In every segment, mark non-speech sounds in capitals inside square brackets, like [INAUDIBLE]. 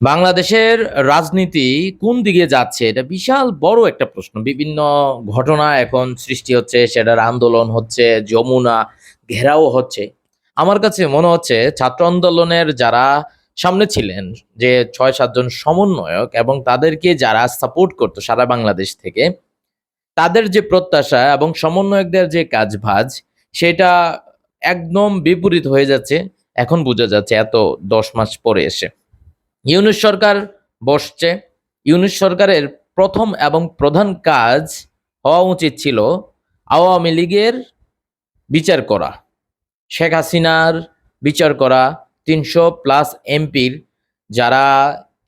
বাংলাদেশের রাজনীতি কোন দিকে যাচ্ছে, এটা বিশাল বড় একটা প্রশ্ন। বিভিন্ন ঘটনা এখন সৃষ্টি হচ্ছে, সেটার আন্দোলন হচ্ছে, যমুনা ঘেরাও হচ্ছে। আমার কাছে মনে হচ্ছে ছাত্র আন্দোলনের যারা সামনে ছিলেন, যে ছয় সাতজন সমন্বয়ক এবং তাদেরকে যারা সাপোর্ট করতো সারা বাংলাদেশ থেকে, তাদের যে প্রত্যাশা এবং সমন্বয়কদের যে কাজ ভাজ সেটা একদম বিপরীত হয়ে যাচ্ছে। এখন বোঝা যাচ্ছে এত দশ মাস পরে এসে। ইউনুস সরকার বসছে। ইউনুস সরকারের প্রথম এবং প্রধান কাজ হওয়া উচিত ছিল আওয়ামী লীগের বিচার করা। শেখ হাসিনার বিচার করা। তিনশো প্লাস এমপির যারা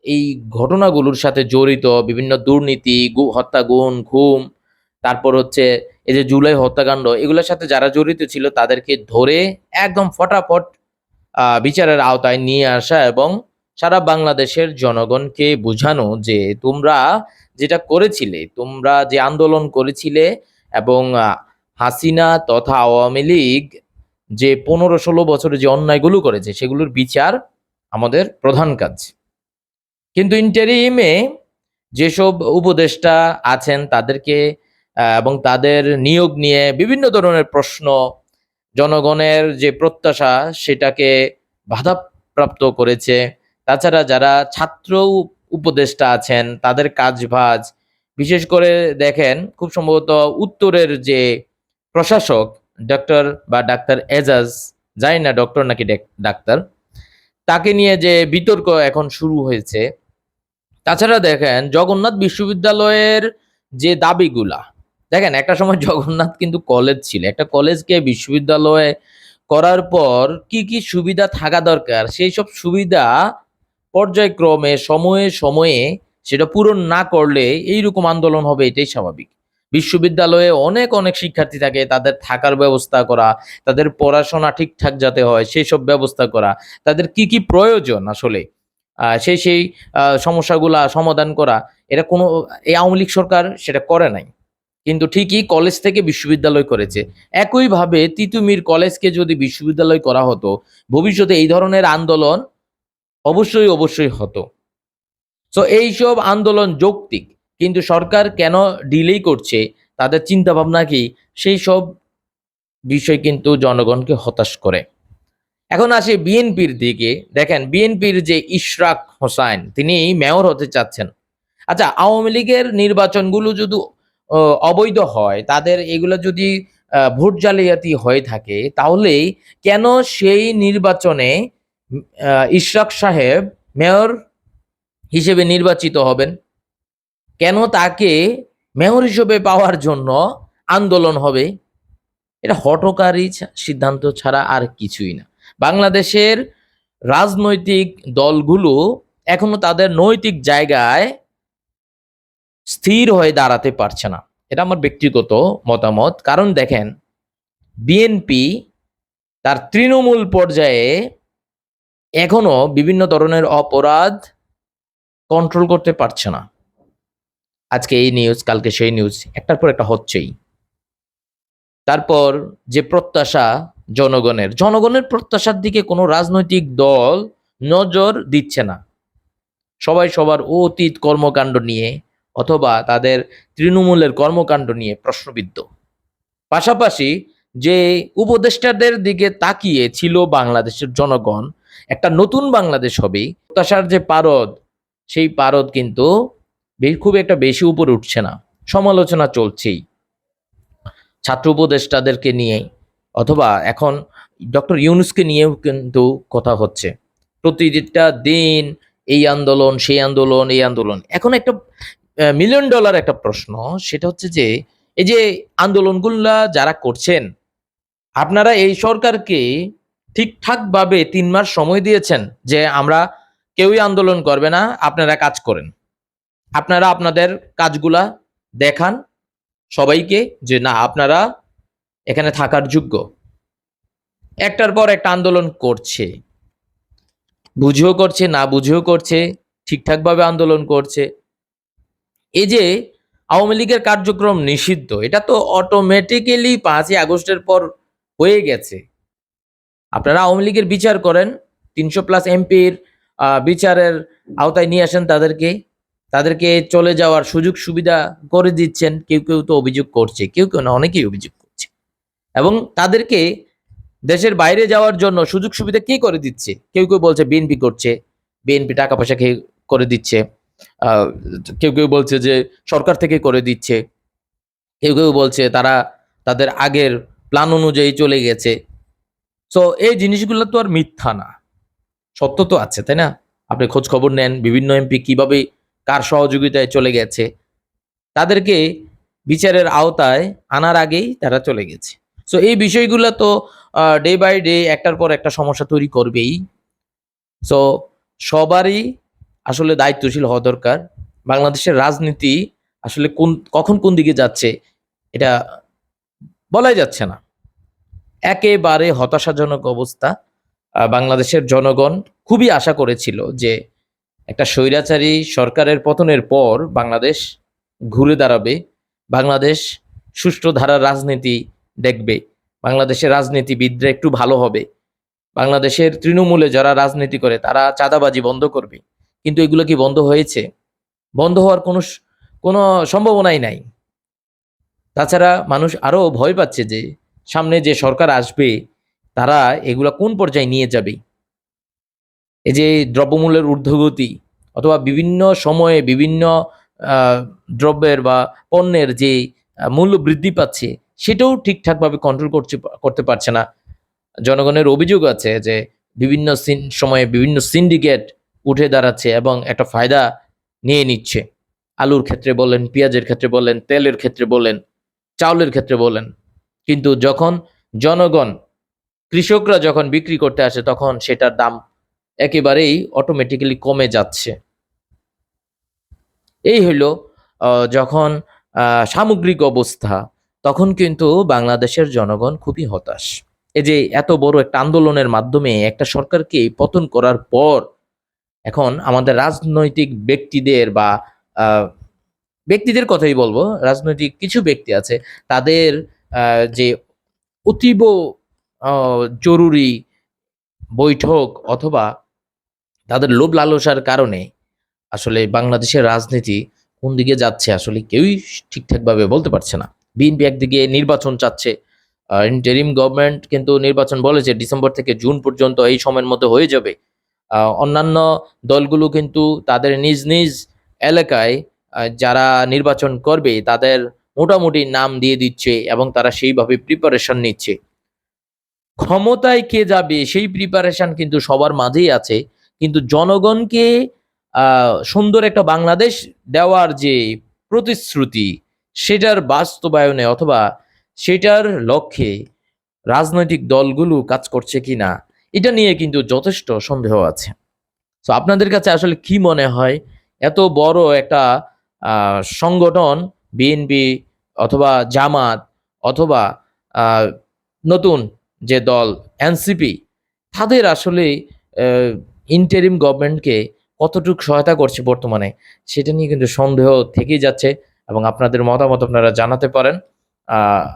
এই ঘটনাগুলোর সাথে জড়িত, বিভিন্ন দুর্নীতি হত্যা গুণ ঘুম তারপর হচ্ছে এই যে জুলাই হত্যাকাণ্ড, এগুলোর সাথে যারা জড়িত ছিল তাদেরকে ধরে একদম ফটাফট বিচারের আওতায় নিয়ে আসা এবং সারা বাংলাদেশের জনগণকে বোঝানো যে তোমরা যেটা করেছিলে, তোমরা যে আন্দোলন করেছিলে এবং হাসিনা তথা আওয়ামী লীগ যে পনেরো ষোলো বছরে যে অন্যায়গুলো করেছে, সেগুলোর বিচার আমাদের প্রধান কাজ। কিন্তু ইন্টারিমে যেসব উপদেষ্টা আছেন তাদেরকে এবং তাদের নিয়োগ নিয়ে বিভিন্ন ধরনের প্রশ্ন, জনগণের যে প্রত্যাশা সেটাকে বাধাপ্রাপ্ত করেছে। তাছাড়া যারা ছাত্র উপদেষ্টা আছেন, তাদের কাজবাজ বিশেষ করে দেখেন খুব সম্ভবত উত্তরের যে প্রশাসক, ডক্টর বা ডাক্তার এজাজ, জানি না ডক্টর নাকি ডাক- ডাক্তার, তাকে নিয়ে যে বিতর্ক এখন শুরু হয়েছে। তাছাড়া দেখেন জগন্নাথ বিশ্ববিদ্যালয়ের যে দাবিগুলা, দেখেন একটা সময় [LAUGHS] জগন্নাথ কিন্তু কলেজ ছিল, একটা কলেজকে বিশ্ববিদ্যালয়ে করার পর কি কি সুবিধা থাকা দরকার, সেই সব সুবিধা পর্যায়ক্রমে, সময়ে সময়ে সেটা পূরণ না করলে এইরকম আন্দোলন হবে, এটাই স্বাভাবিক। বিশ্ববিদ্যালয়ে অনেক অনেক শিক্ষার্থী থাকে, তাদের থাকার ব্যবস্থা করা, তাদের পড়াশোনা ঠিকঠাক যাতে হয় সেই সব ব্যবস্থা করা, তাদের কি কি প্রয়োজন আসলে? সেই সেই সমস্যাগুলা সমাধান করা এটা কোনো, এই আওয়ামী লীগ সরকার সেটা করে নাই। কিন্তু ঠিকই কলেজ থেকে বিশ্ববিদ্যালয় করেছে। একইভাবে তিতুমির কলেজকে যদি বিশ্ববিদ্যালয় করা হতো, ভবিষ্যতে এই ধরনের আন্দোলন অবশ্যই অবশ্যই হতো। তো এইসব আন্দোলন যৌক্তিক, কিন্তু সরকার কেন ডিলেই করছে, তাদের চিন্তা ভাবনা কি, সেই সব বিষয় কিন্তু জনগণকে হতাশ করে। এখন আসে বিএনপির দিকে। দেখেন, বিএনপির যে ইশরাক হোসাইন, তিনি মেয়র হতে চাচ্ছেন। আচ্ছা আওয়ামী লীগের নির্বাচনগুলো যদি অবৈধ হয়, তাদের এগুলো যদি ভোট জালিয়াতি হয়ে থাকে তাহলে কেন সেই নির্বাচনে ইশরাক সাহেব মেয়র হিসেবে নির্বাচিত হবেন। কেন তাকে মেয়র হিসেবে পাওয়ার জন্য আন্দোলন হবে? এটা হটকারী সিদ্ধান্ত ছাড়া আর কিছুই না। বাংলাদেশের রাজনৈতিক দলগুলো এখনও তাদের নৈতিক জায়গায় স্থির হয়ে দাঁড়াতে পারছে না। এটা আমার ব্যক্তিগত মতামত। কারণ দেখেন, বিএনপি তার তৃণমূল পর্যায়ে এখনও বিভিন্ন ধরনের অপরাধ কন্ট্রোল করতে পারছে না। আজকে এই নিউজ কালকে সেই নিউজ একটার পর একটা হচ্ছেই। তারপর যে প্রত্যাশা জনগণের জনগণের প্রত্যাশার দিকে কোনো রাজনৈতিক দল নজর দিচ্ছে না। সবাই সবার অতীত কর্মকাণ্ড নিয়ে অথবা তাদের তৃণমূলের কর্মকাণ্ড নিয়ে প্রশ্নবিদ্ধ। পাশাপাশি যে উপদেষ্টাদের দিকে তাকিয়ে ছিল বাংলাদেশের জনগণ একটা নতুন বাংলাদেশ হবে প্রত্যাশার যে পারদ, সেই পারদ কিন্তু খুব একটা বেশি উপরে উঠছে না। সমালোচনা চলছেই। ছাত্র উপদেষ্টাদেরকে নিয়ে, অথবা এখন ডক্টর ইউনুসকে নিয়েও কিন্তু কথা হচ্ছে। প্রতিটা দিন এই আন্দোলন, সেই আন্দোলন, এই আন্দোলন। এখন একটা মিলিয়ন ডলার একটা প্রশ্ন, সেটা হচ্ছে যে, এই যে আন্দোলনগুলা যারা করছেন, আপনারা এই সরকারকে ঠিকঠাক ভাবে তিন মাস সময় দিয়েছেন যে আমরা কেউই আন্দোলন করবে না, আপনারা কাজ করেন। আপনারা আপনাদের কাজগুলা দেখান সবাইকে যে না, আপনারা এখানে থাকার যোগ্য। একটার পর একটা আন্দোলন করছে। বুঝেও করছে, না বুঝেও করছে, ঠিকঠাকভাবে আন্দোলন করছে। এই যে আওয়ামী লীগের কার্যক্রম নিষিদ্ধ, এটা তো অটোমেটিক্যালি পাঁচই আগস্টের পর হয়ে গেছে। আপনারা আওয়ামী লীগের বিচার করেন, তিনশো প্লাস এমপির বিচারের আওতায় নিয়ে আসেন তাদেরকে তাদেরকে চলে যাওয়ার সুযোগ সুবিধা করে দিচ্ছেন, কেউ কেউ তো অভিযোগ করছে, কেউ কেউ না, অনেকেই অভিযোগ করছে। এবং তাদেরকে দেশের বাইরে যাওয়ার জন্য সুযোগ সুবিধা কে করে দিচ্ছে? কেউ কেউ বলছে বিএনপি করছে বিএনপি টাকা পয়সা খেয়ে করে দিচ্ছে কেউ কেউ বলছে যে সরকার থেকে করে দিচ্ছে, কেউ কেউ বলছে তারা তাদের আগের প্ল্যান অনুযায়ী চলে গেছে। সো এই জিনিসগুলো তো আর মিথ্যা না। সত্য তো আছে, তাই না? আপনি খোঁজ খবর নেন, বিভিন্ন এমপি কীভাবে কার সহযোগিতায় চলে গেছে। তাদেরকে বিচারের আওতায় আনার আগেই তারা চলে গেছে। সো এই বিষয়গুলো তো ডে বাই ডে একটার পর একটা সমস্যা তৈরি করবেই। সো সবারই আসলে দায়িত্বশীল হওয়া দরকার। বাংলাদেশের রাজনীতি আসলে কোন, কখন কোন দিকে যাচ্ছে, এটা বলাই যাচ্ছে না। একেবারে হতাশাজনক অবস্থা। বাংলাদেশের জনগণ খুবই আশা করেছিল যে একটা স্বৈরাচারী সরকারের পতনের পর বাংলাদেশ ঘুরে দাঁড়াবে। বাংলাদেশ সুষ্ঠু ধারার রাজনীতি দেখবে। বাংলাদেশের রাজনীতিবিদরা একটু ভালো হবে। বাংলাদেশের তৃণমূলে যারা রাজনীতি করে, তারা চাঁদাবাজি বন্ধ করবে। কিন্তু এগুলো কি বন্ধ হয়েছে? বন্ধ হওয়ার কোনো কোনো সম্ভাবনাই নাই। তাছাড়া মানুষ আরও ভয় পাচ্ছে যে সামনে যে সরকার আসবে, তারা এগুলা কোন পর্যায়ে নিয়ে যাবে? এই যে দ্রব্যমূল্যের ঊর্ধ্বগতি অথবা বিভিন্ন সময়ে বিভিন্ন দ্রব্যের বা পণ্যের যে মূল্য বৃদ্ধি পাচ্ছে, সেটাও ঠিকঠাকভাবে কন্ট্রোল করছে, করতে পারছে না। জনগণের অভিযোগ আছে যে, বিভিন্ন সময়ে বিভিন্ন সিন্ডিকেট উঠে দাঁড়াচ্ছে এবং একটা ফায়দা নিয়ে নিচ্ছে। আলুর ক্ষেত্রে বলেন, পেঁয়াজের ক্ষেত্রে বলেন, তেলের ক্ষেত্রে বলেন, চাউলের ক্ষেত্রে বলেন কিন্তু যখন জনগণ কৃষকরা যখন বিক্রি করতে আসে তখন সেটার দাম একেবারেই অটোমেটিক্যালি কমে যাচ্ছে। এই আহ, যখন সামগ্রিক অবস্থা তখন কিন্তু বাংলাদেশের জনগণ খুবই হতাশ। এই যে এত বড় একটা আন্দোলনের মাধ্যমে একটা সরকারকে পতন করার পর এখন আমাদের রাজনৈতিক ব্যক্তিদের বা ব্যক্তিদের কথাই বলব রাজনৈতিক কিছু ব্যক্তি আছে তাদের যে অতীব জরুরি বৈঠক অথবা তাদের লোভ লালসার কারণে আসলে বাংলাদেশের রাজনীতি কোন দিকে যাচ্ছে আসলে কেউই ঠিকঠাকভাবে বলতে পারছে না। বিএনপি একদিকে নির্বাচন চাচ্ছে ইন্টারিম গভর্নমেন্ট কিন্তু নির্বাচন বলেছে ডিসেম্বর থেকে জুন পর্যন্ত এই সময়ের মধ্যে হয়ে যাবে। অন্যান্য দলগুলো কিন্তু তাদের নিজ নিজ এলাকায় যারা নির্বাচন করবে তাদের মোটামুটি নাম দিয়ে দিচ্ছে এবং তারা সেইভাবে প্রিপারেশন নিচ্ছে। ক্ষমতায় কে যাবে সেই প্রিপারেশন কিন্তু সবার মাঝেই আছে। কিন্তু জনগণকে সুন্দর একটা বাংলাদেশ দেওয়ার যে প্রতিশ্রুতি, সেটার বাস্তবায়নে অথবা সেটার লক্ষ্যে রাজনৈতিক দলগুলো কাজ করছে কিনা, এটা নিয়ে কিন্তু যথেষ্ট সন্দেহ আছে। তো আপনাদের কাছে আসলে কি মনে হয়? এত বড় একটা সংগঠন, বিএনপি অথবা জামাত অথবা নতুন যে দল, এনসিপি, তাদের আসলে ইন্টারিম গভর্নমেন্টকে কতটুকু সহায়তা করছে বর্তমানে, সেটা নিয়ে কিন্তু সন্দেহ থেকেই যাচ্ছে এবং আপনাদের মতামত আপনারা জানাতে পারেন।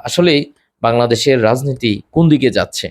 আসলেই বাংলাদেশের রাজনীতি কোন দিকে যাচ্ছে?